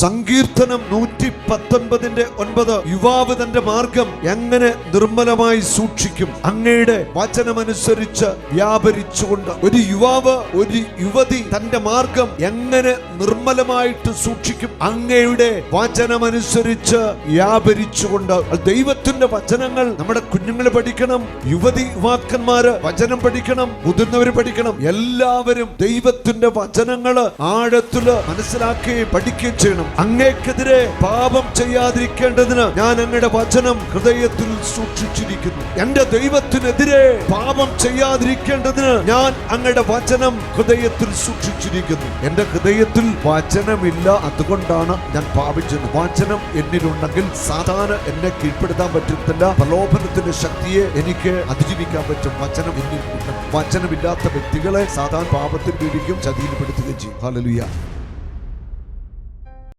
സങ്കീർത്തനം നൂറ്റി പത്തൊൻപതിന്റെ ഒൻപത്. യുവാവ് തന്റെ മാർഗം എങ്ങനെ നിർമ്മലമായി സൂക്ഷിക്കും? അങ്ങയുടെ വചനമനുസരിച്ച് വ്യാപരിച്ചുകൊണ്ട് ഒരു യുവാവ് ഒരു യുവതി തന്റെ മാർഗം എങ്ങനെ നിർമ്മലമായിട്ട് സൂക്ഷിക്കും? അങ്ങയുടെ വചനമനുസരിച്ച് വ്യാപരിച്ചുകൊണ്ട് ദൈവത്തിന്റെ വചനങ്ങൾ നമ്മുടെ കുഞ്ഞുങ്ങൾ പഠിക്കണം യുവതി യുവാക്കന്മാര് വചനം പഠിക്കണം മുതിർന്നവർ പഠിക്കണം. എല്ലാവരും ദൈവത്തിന്റെ വചനങ്ങൾ ആഴത്തിൽ മനസ്സിലാക്കുകയും പഠിക്കുകയും ചെയ്യണം. അങ്ങേക്കെതിരെ പാപം ചെയ്യാതിരിക്കേണ്ടതിന് ഞാൻ അങ്ങയുടെ വചനം ഹൃദയത്തിൽ സൂക്ഷിച്ചിരിക്കുന്നു. എന്റെ ദൈവത്തിനെതിരെ പാപം ചെയ്യാതിരിക്കേണ്ടതിന് ഞാൻ അങ്ങയുടെ വചനം ഹൃദയത്തിൽ സൂക്ഷിച്ചിരിക്കുന്നു. എന്റെ ഹൃദയത്തിൽ വചനമില്ല അതുകൊണ്ടാണ് ഞാൻ പാപിച്ചത്. വചനം എന്നിലുണ്ടെങ്കിൽ സാധാരണ എന്നെ കീഴ്പ്പെടുത്താൻ പറ്റത്തില്ല. പ്രലോഭനത്തിന്റെ ശക്തിയെ എനിക്ക് അതിജീവിക്കാൻ പറ്റും. വചനം എന്നിൽ വചനമില്ലാത്ത വ്യക്തികളെ സാധാരണ പാപത്തിൽ പീഡിക്കും ചതിയിൽപ്പെടുത്തുകയും ചെയ്യും. ഹല്ലേലൂയ